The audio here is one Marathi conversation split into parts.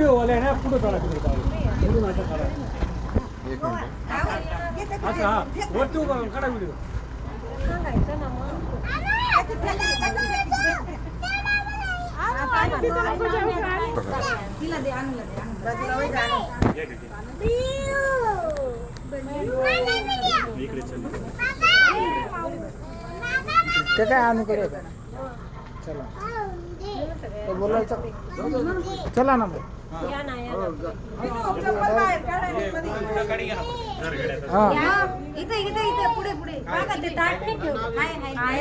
व्हिडिओ वाले ना पुढे काढा तिकडे काढा. पुढून काढा एक मिनिट. असं हा. वरती उभा राहून काढा व्हिडिओ. ते काय आणू करे चला. बोलायचं? चला ना मग. हा. इथं इथं इथं पुढे पुढे बघा ते ताट नाही ठेवलं. हाय, हाय, हाय.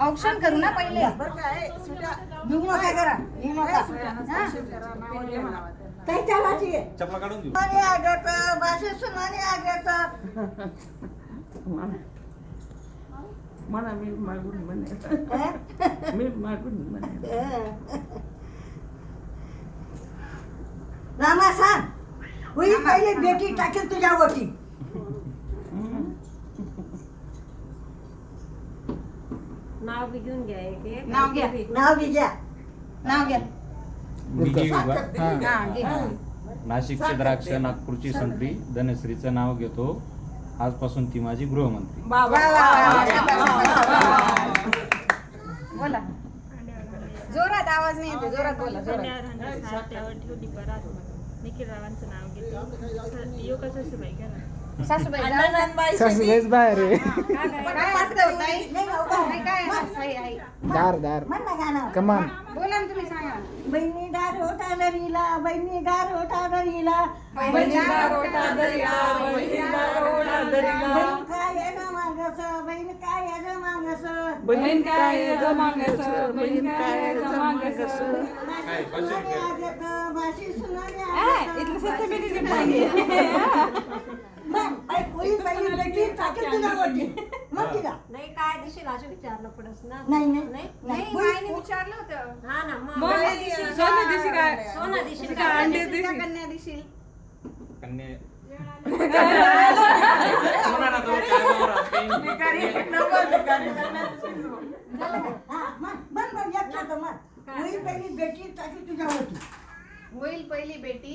औक्षण करू ना पहिले निघू नका करा निघू नका चपला काढून देऊ मला मी मागून म्हणे मी मागून म्हणे रामा सांग होई पहिले बेटी टाकेल तुझ्यावरती नाव बी घेऊन घ्या एक. नाव घ्या. नाव नाव नाशिकचे द्राक्ष नागपूरची संत्री धनश्रीचं नाव घेतो. आजपासून ती माझी गृहमंत्री. बोला. जोरात आवाज नाही येते जोरात बोला जोरात. निखिल रावांचं नाव घेतो योगा सासूबाई करा सासूबाई जा. सासूबाईच बाहेर आहे. काय? काय? काय आई. दार दार. ना कमान बोला ना तुम्ही सांगा बहिणी दार होता दरीला बहिणी दार होता दरीला. बहिणीला रोटा दरिया, बहिणीला रोटा दरिया. बहीण काय ग मागस बहीण काय ग मागस बहीण काय जमागस बहीण काय जमागस सुनाने आगत भाषी सुनाने ए, इथलं स्वस्त बेटीचे पाहिजे मग आई होई पहिली तुझ्यावरती मग तिला नाही काय दिसेल असं विचारलं पडस ना नाही? नाही. नाही नाही मायने विचारलं होतं. हा ना मग मग सोनं दिशी काय? सोना दिसेल काय? अंडे दिशी. कन्या दिशी कन्या. हा मग बन बन एक खातं मग होई पहिली बेटी टाकेल तुझ्यावरती. होईल पहिली बेटी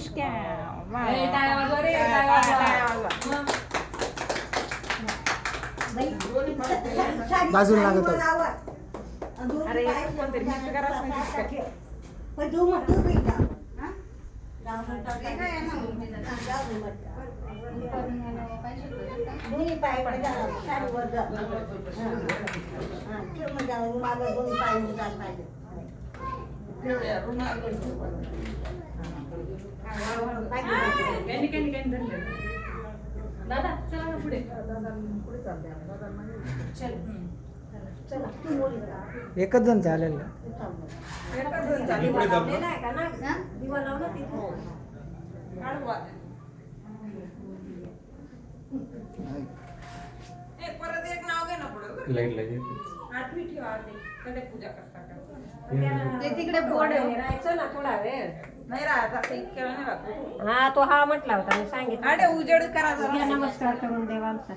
तांदूळ तांदूळ नाही तांदूळ तांदूळ जमून पाणी पाणी प्रॉब्लेम होईल आहे ना बाजूला लागत. अरे कोणतरी मिक्स पाहिजे. दादा चला पुढे. एकच जण चालेल दिवा ना दिवा लावला तिथे परत एक नाव घे ना पुढे. लाइट लागेल आठवी ठेवा ते कडे पूजा करता का? ते तिकडे बोर्ड राहायचं ना थोडा वेळ. नाही राहत असं इतक्या वेळ नाही राहत. हा तो हा म्हटला होता मी सांगितलं अरे उजेड करा नमस्कार करून देवांचा